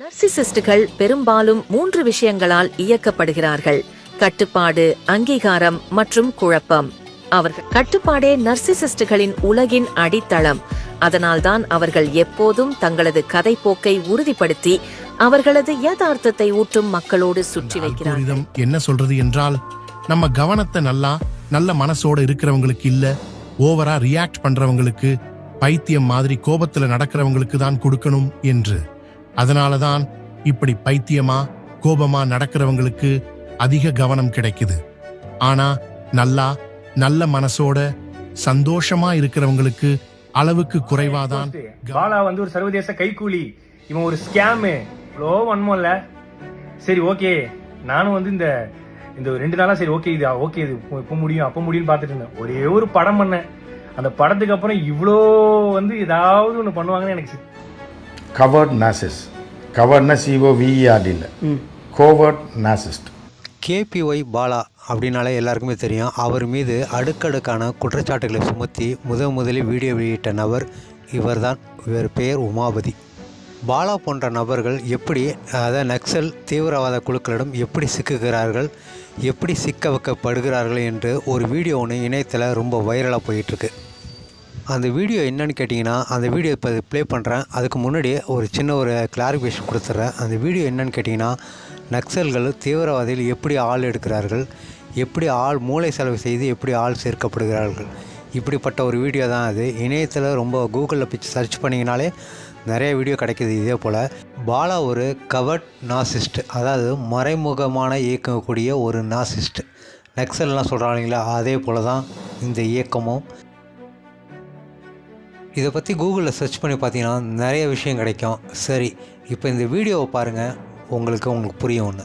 நர்சிசிஸ்டுகள் பெரும்பாலும் மூன்று விஷயங்களால் இயக்கப்படுகிறார்கள். கட்டுப்பாடு அங்கீகாரம் மற்றும் குழப்பம். அவர்கள் கட்டுப்பாடே நர்சிசிஸ்டுகளின் உலகின் அடித்தளம். அதனால்தான் அவர்கள் எப்போதும் தங்களது கதைப்போக்கை உறுதிப்படுத்தி அவர்களது யதார்த்தத்தை ஊற்றும் மக்களோடு சுற்றி வைக்கிறார்கள். என்ன சொல்றது என்றால் நம்ம கவனத்தை நல்லா நல்ல மனசோட இருக்கிறவங்களுக்கு இல்ல ஓவரா ரியாக்ட் பண்றவங்களுக்கு பைத்தியம் மாதிரி கோபத்துல நடக்கிறவங்களுக்கு தான் கொடுக்கணும் என்று. அதனாலதான் இப்படி பைத்தியமா கோபமா நடக்கிறவங்களுக்கு அதிக கவனம் கிடைக்குது. ஆனா நல்லா நல்ல மனசோட சந்தோஷமா இருக்கிறவங்களுக்கு அளவுக்கு குறைவாதான் பாலா வந்து ஒரு சர்வதேச கைக்கூலி இவன் ஒரு ஸ்கேமு. இவ்வளோ வன்மம் இல்ல சரி ஓகே. நானும் வந்து இந்த இந்த ரெண்டு நாளா சரி ஓகே இது ஓகே இது இப்போ- முடியும் அப்போ முடியும்னு பார்த்துட்டு இருந்தேன். ஒரே ஒரு படம் பண்ணேன். அந்த படத்துக்கு அப்புறம் இவ்வளோ வந்து ஏதாவது ஒன்று பண்ணுவாங்கன்னு எனக்கு கவர்ட் நாசிஸ் கவர்ட்னா சிஓவிஇஆர்டி இல்லை கோவர்ட் நாசிஸ்ட் கேபிஒய் பாலா அப்படின்னாலே எல்லாருக்குமே தெரியும். அவர் மீது அடுக்கடுக்கான குற்றச்சாட்டுகளை சுமத்தி முத முதலில் வீடியோ வெளியிட்ட நபர் இவர்தான். இவர் பெயர் உமாபதி. பாலா போன்ற நபர்கள் எப்படி அதாவது நக்சல் தீவிரவாத குழுக்களிடம் எப்படி சிக்குகிறார்கள் எப்படி சிக்க வைக்கப்படுகிறார்கள் என்று ஒரு வீடியோ ஒன்று இணையத்தில் ரொம்ப வைரலாக போயிட்டுருக்கு அந்த வீடியோ என்னன்னு கேட்டிங்கன்னா அந்த வீடியோ இப்போ ப்ளே பண்ணுறேன் அதுக்கு முன்னாடி ஒரு சின்ன ஒரு கிளாரிஃபிகேஷன் கொடுத்துட்றேன் அந்த வீடியோ என்னன்னு கேட்டிங்கன்னா நக்சல்கள் தீவிரவாதிகள் எப்படி ஆள் எடுக்கிறார்கள்? எப்படி ஆள் மூளை செலவு செய்து எப்படி ஆள் சேர்க்கப்படுகிறார்கள்? இப்படிப்பட்ட ஒரு வீடியோ தான் அது. இணையத்தில் ரொம்ப கூகுளில் பிச்சு சர்ச் பண்ணிங்கனாலே நிறைய வீடியோ கிடைக்குது இதே போல். பாலா ஒரு கவர்ட் நாசிஸ்ட் அதாவது மறைமுகமான இயக்கக்கூடிய ஒரு நாசிஸ்ட் நக்சல்லாம் சொல்கிறாங்களா அதே போல் தான் இந்த இயக்கமும். இதை பற்றி கூகுளில் சர்ச் பண்ணி பார்த்தீங்கன்னா நிறைய விஷயம் கிடைக்கும். சரி இப்போ இந்த வீடியோவை பாருங்கள் உங்களுக்கு உங்களுக்கு புரியும் ஒன்று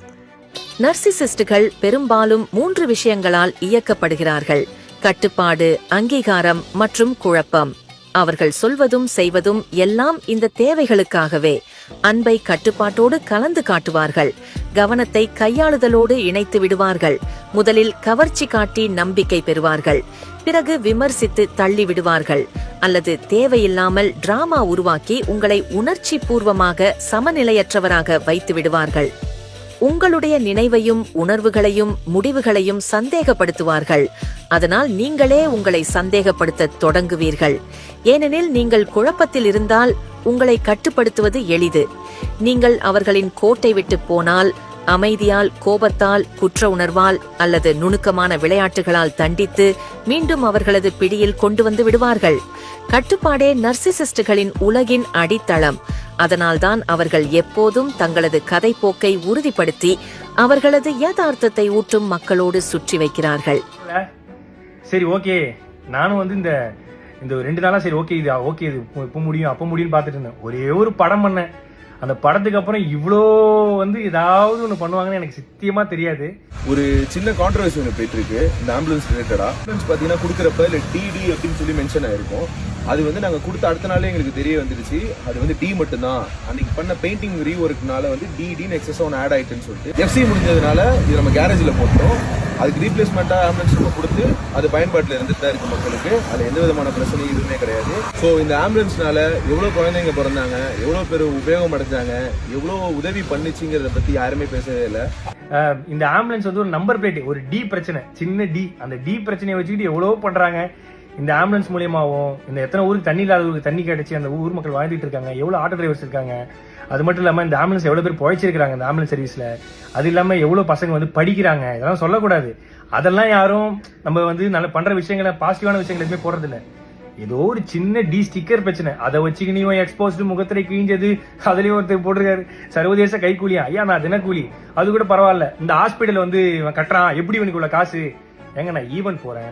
நர்சிசிஸ்டுகள் பெரும்பாலும் மூன்று விஷயங்களால் இயக்கப்படுகிறார்கள். கட்டுப்பாடு அங்கீகாரம் மற்றும் குழப்பம். அவர்கள் சொல்வதும் செய்வதும் எல்லாம் இந்த தேவைகளுக்காகவே. அன்பை கட்டுப்பாட்டோடு கலந்து காட்டுவார்கள். கவனத்தை கையாளுதலோடு இணைத்து விடுவார்கள். முதலில் கவர்ச்சி காட்டி நம்பிக்கை பெறுவார்கள். பிறகு விமர்சித்து தள்ளி விடுவார்கள். அல்லது தேவையில்லாமல் டிராமா உருவாக்கி உங்களை உணர்ச்சி பூர்வமாக சமநிலையற்றவராக வைத்து விடுவார்கள். உங்களுடைய நினைவையும் உணர்வுகளையும் முடிவுகளையும் சந்தேகப்படுத்துவார்கள். அதனால் நீங்களே உங்களை சந்தேகப்படுத்த தொடங்குவீர்கள். ஏனெனில் நீங்கள் குழப்பத்தில் இருந்தால் உங்களை கட்டுப்படுத்துவது எளிது. நீங்கள் அவர்களின் கோட்டை விட்டு போனால் அமைதியால் கோபத்தால் குற்ற உணர்வால் அல்லது நுணுக்கமான விளையாட்டுகளால் தண்டித்து மீண்டும் அவர்களது பிடியில் கொண்டு வந்து விடுவார்கள். கட்டுப்பாடே நர்சிசிஸ்டுகளின் உலகின் அடித்தளம். அதனால்தான் அவர்கள் எப்போதும் தங்களது கதைப்போக்கை உறுதிப்படுத்தி அவர்களது யதார்த்தத்தை ஊற்றும் மக்களோடு சுற்றி வைக்கிறார்கள். சரி ஓகே. நானும் வந்து இந்த இந்த ரெண்டு நாளா சரி ஓகே இது ஓகே இது இப்போ முடியும் அப்போ முடியும்னு பார்த்துட்டு இருந்தேன். ஒரே ஒரு படம் பண்ணேன். அந்த படத்துக்கு அப்புறம் இவ்வளோ வந்து ஏதாவது ஒன்று பண்ணுவாங்கன்னு எனக்கு சத்தியமா தெரியாது. ஒரு சின்ன கான்ட்ரவர்சி ஒன்று போயிட்டு இருக்கு. இந்த ஆம்புலன்ஸ் ரிலேட்டடா ஆம்புலன்ஸ் பார்த்தீங்கன்னா கொடுக்குறப்ப இல்லை டிடி அப்படின்னு சொல்லி மென்ஷன் ஆயிருக்கும். அது வந்து நாங்கள் கொடுத்த அடுத்த நாளே எங்களுக்கு தெரிய வந்துடுச்சு. அது வந்து டி மட்டும்தான். அன்னைக்கு பண்ண பெயிண்டிங் ரீஒர்க்னால வந்து டிடின்னு எக்ஸஸ் ஒன்று ஆட் ஆயிட்டுன்னு சொல்லிட்டு எஃப்சி முடிஞ்சதுனால இது நம்ம கேரேஜில் போட்டோம் அதுக்கு ரீப்ளேஸ்மெண்ட்டாக ஆம்புலன்ஸ் நம்ம கொடுத்து அது பயன்பாட்டில் இருந்துட்டு தான் இருக்கு மக்களுக்கு. அதில் எந்த விதமான பிரச்சனையும் எதுவுமே கிடையாது. ஸோ இந்த ஆம்புலன்ஸ்னால எவ்வளோ குழந்தைங்க பிறந்தாங்க எவ்வளோ பேர் உபயோகம் அடைஞ்சாங்க எவ்வளோ உதவி பண்ணுச்சுங்கிறத பற்றி யாருமே பேசவே இல்லை. இந்த ஆம்புலன்ஸ் வந்து ஒரு நம்பர் பிளேட் ஒரு டி பிரச்சனை. சின்ன டி அந்த டி பிரச்சனையை வச்சுக்கிட்டு எவ்வளவோ பண்ணுறாங்க இந்த ஆம்புலன்ஸ் மூலியமாகவும் இந்த எத்தனை ஊருக்கு தண்ணி இல்லாத ஊருக்கு தண்ணி கிடைச்சி அந்த ஊர் மக்கள் வாழ்ந்துட்டு இருக்காங்க. எவ்வளோ ஆட்டோ டிரைவர்ஸ் இருக்காங்க. அது மட்டும் இல்லாமல் இந்த ஆம்புலன்ஸ் எவ்வளோ பேர் பொழைச்சிருக்காங்க இந்த ஆம்புலன்ஸ் சர்வீஸில் அது இல்லாமல் எவ்வளோ பசங்க வந்து படிக்கிறாங்க. இதெல்லாம் சொல்லக்கூடாது. அதெல்லாம் யாரும் நம்ம வந்து நல்ல பண்ணுற விஷயங்களை பாசிட்டிவான விஷயங்கள் எதுவுமே போடுறது ஏதோ ஒரு சின்ன டி ஸ்டிக்கர் பிரச்சனை. அதை வச்சுக்கிட்டு நீ எக்ஸ்போஸ்டு முகத்திரை கிழிஞ்சது அதுலயும் ஒருத்தர் போட்டிருக்காரு. சர்வதேச கைக்கூலியா ஐயா நான் தினக்கூலி. அது கூட பரவாயில்ல. இந்த ஹாஸ்பிட்டல் வந்து இவன் கட்டுறான். எப்படி இவனுக்கு காசு? எங்க நான் ஈவென்ட் போறேன்.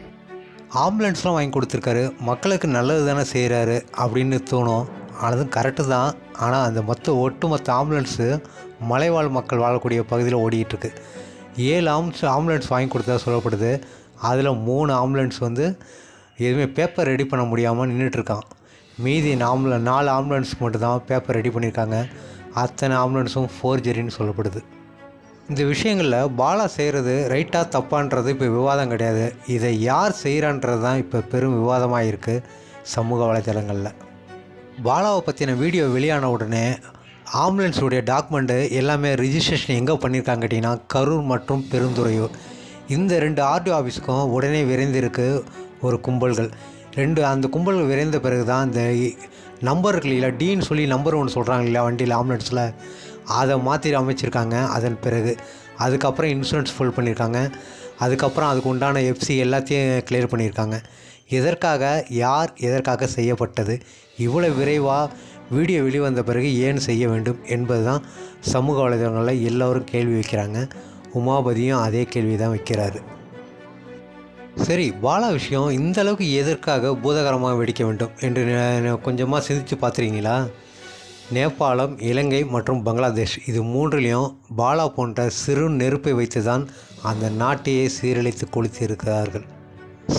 ஆம்புலன்ஸ்லாம் வாங்கி கொடுத்துருக்காரு. மக்களுக்கு நல்லது தானே செய்கிறாரு அப்படின்னு தோணும். அதுவும் கரெக்டு தான். ஆனால் அந்த மொத்த ஒட்டுமொத்த ஆம்புலன்ஸு மலைவாழ் மக்கள் வாழக்கூடிய பகுதியில் ஓடிக்கிட்டுருக்கு. ஏழு ஆம்புலன்ஸ் ஆம்புலன்ஸ் வாங்கி கொடுத்தா சொல்லப்படுது. அதில் மூணு ஆம்புலன்ஸ் வந்து எதுவுமே பேப்பர் ரெடி பண்ண முடியாமல் நின்றுட்டுருக்கான் மீதி ஆம்புல நாலு ஆம்புலன்ஸ் மட்டும்தான் பேப்பர் ரெடி பண்ணியிருக்காங்க. அத்தனை ஆம்புலன்ஸும் ஃபோர்ஜரின்னு சொல்லப்படுது. இந்த விஷயங்களில் பாலா செய்கிறது ரைட்டாக தப்பான்றது இப்போ விவாதம் கிடையாது. இதை யார் செய்கிறான்றது தான் இப்போ பெரும் விவாதமாக இருக்குது சமூக வலைதளங்களில். பாலாவை பற்றின வீடியோ வெளியான உடனே ஆம்புலன்ஸுடைய டாக்குமெண்ட்டு எல்லாமே ரிஜிஸ்ட்ரேஷன் எங்கே பண்ணியிருக்காங்க கேட்டிங்கன்னா கரூர் மற்றும் பெருந்துறையூர். இந்த ரெண்டு ஆர்டிஓ ஆஃபீஸுக்கும் உடனே விரைந்திருக்கு ஒரு கும்பல்கள். ரெண்டு அந்த கும்பல்கள் விரைந்த பிறகு தான் இந்த நம்பர் இருக்கு இல்லையா டீன்னு சொல்லி நம்பர் ஒன்று சொல்கிறாங்க இல்லையா வண்டியில் ஆம்புலன்ஸில். அதை மாற்றி அமைச்சிருக்காங்க. அதன் பிறகு அதுக்கப்புறம் இன்சூரன்ஸ் ஃபுல் பண்ணியிருக்காங்க அதுக்கப்புறம் அதுக்கு உண்டான எஃப்சி எல்லாத்தையும் கிளியர் பண்ணியிருக்காங்க எதற்காக யார் எதற்காக செய்யப்பட்டது இவ்வளோ விரைவாக வீடியோ வெளிவந்த பிறகு ஏன் செய்ய வேண்டும் என்பது தான் சமூக வலைதளங்களில் எல்லோரும் கேள்வி வைக்கிறாங்க. உமாபதியும் அதே கேள்வி தான் வைக்கிறாரு. சரி பாலா விஷயம் இந்தளவுக்கு எதற்காக பூதகரமாக வெடிக்க வேண்டும் என்று கொஞ்சமாக சிந்தித்து பார்த்துறீங்களா நேபாளம் இலங்கை மற்றும் பங்களாதேஷ். இது மூன்றிலையும் பாலா போன்ற சிறு நெருப்பை வைத்து தான் அந்த நாட்டையே சீரழித்து கொளுத்தியிருக்கிறார்கள்.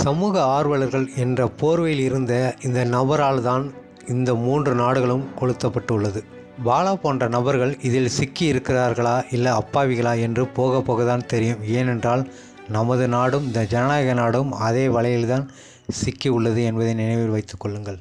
சமூக ஆர்வலர்கள் என்ற போர்வையில் இருந்த இந்த நபரால் தான் இந்த மூன்று நாடுகளும் கொளுத்தப்பட்டுள்ளது. பாலா போன்ற நபர்கள் இதில் சிக்கி இருக்கிறார்களா இல்லை அப்பாவிகளா என்று போக போக தான் தெரியும். ஏனென்றால் நமது நாடும் இந்த ஜனநாயக நாடும் அதே வலையில்தான் சிக்கி உள்ளது என்பதை நினைவில் வைத்துக் கொள்ளுங்கள்.